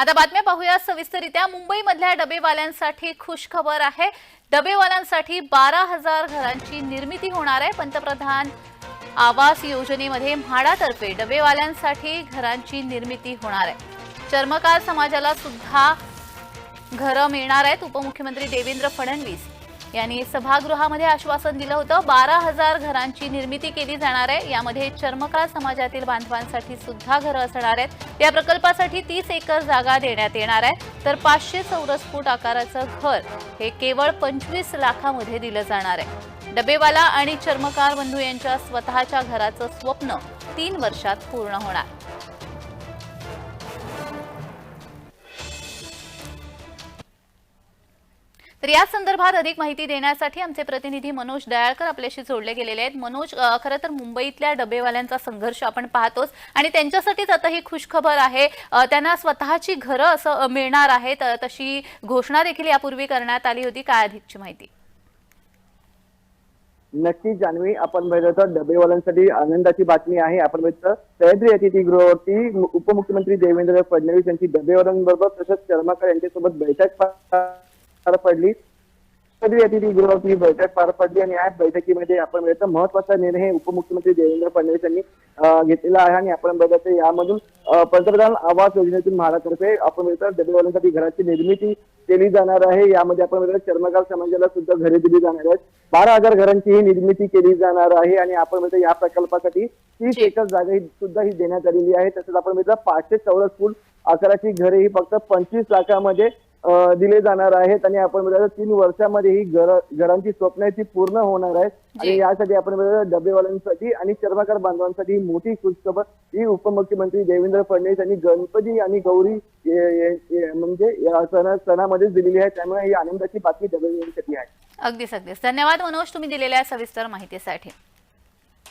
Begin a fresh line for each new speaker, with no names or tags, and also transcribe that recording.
आता बातम्या पाहूया सविस्तरित्या मुंबईमधल्या डबेवाल्यांसाठी खुश खबर आहे. डबेवाल्यांसाठी बारा हजार घरांची निर्मिती होणार आहे. पंतप्रधान आवास योजनेमध्ये म्हाडातर्फे डबेवाल्यांसाठी घरांची निर्मिती होणार आहे. चर्मकार समाजाला सुद्धा घरं मिळणार आहेत. उपमुख्यमंत्री देवेंद्र फडणवीस यांनी सभागृहामध्ये आश्वासन दिलं होतं. बारा हजार घरांची निर्मिती केली जाणार आहे. यामध्ये चर्मकार समाजातील बांधवांसाठी सुद्धा घरं असणार आहेत. या प्रकल्पासाठी तीस एकर जागा देण्यात येणार आहे. तर पाचशे चौरस फूट आकाराचं घर हे केवळ पंचवीस लाखामध्ये दिलं जाणार आहे. डबेवाला आणि चर्मकार बंधू यांच्या स्वतःच्या घराचं स्वप्न तीन वर्षात पूर्ण होणार. तर या संदर्भात अधिक माहिती देण्यासाठी आमचे प्रतिनिधी मनोज दयाळकर आपल्याशी जोडले गेलेले आहेत. मनोज खरं तर मुंबईतल्या डबेवाल्यांचा संघर्ष आपण पाहतोच आणि त्यांच्यासाठीच आता ही खुशखबर आहे. त्यांना स्वतःची घरं असं मिळणार आहेत. तशी घोषणा देखील यापूर्वी करण्यात आली होती. काय अधिकची माहिती?
नक्की जान्हवी. आपण बघितलं तर डबेवाल्यांसाठी आनंदाची बातमी आहे. आपण बघितलं सह्याद्री अतिथीगृहावरती उपमुख्यमंत्री देवेंद्र फडणवीस यांची डबेवाल्यांबरोबर तसंच चर्माकर यांच्यासोबत बैठक पार पडली. अतिथीगृहावरती ही बैठक पार पडली आणि या बैठकीमध्ये आपण बघितलं महत्त्वाचा निर्णय हे उपमुख्यमंत्री देवेंद्र फडणवीस यांनी घेतलेला आहे आणि आपण बघितलं यामधून पंतप्रधान आवास योजनेतून महाराष्ट्रातर्फे आपण बघितलं डबेवाल्यांसाठी घराची निर्मिती केली जाणार आहे. यामध्ये आपण बघितलं चर्मकार समाजाला सुद्धा घरे दिली जाणार आहेत. बारा हजार घरांची ही निर्मिती केली जाणार आहे आणि आपण बघितलं या प्रकल्पासाठी तीस. एकर जागा ही सुद्धा ही देण्यात आलेली आहे. तसंच आपण बघितलं पाचशे चौरस फूट आकाराची घरे ही फक्त पंचवीस लाखामध्ये दिले जाणार आहेत आणि आपण तीन वर्षामध्ये ही घर घरांची स्वप्न ती पूर्ण होणार आहेत. आणि यासाठी आपण डबेवाल्यांसाठी आणि चर्मकार बांधवांसाठी ही मोठी खुशखबर ही उपमुख्यमंत्री देवेंद्र फडणवीस यांनी गणपती आणि गौरी म्हणजे या सणा सणामध्येच दिलेली आहे त्यामुळे ही आनंदाची बातमी डबेवाल्यांसाठी आहे.
अगदीच अगदीच. धन्यवाद मनोज तुम्ही दिलेल्या सविस्तर माहितीसाठी.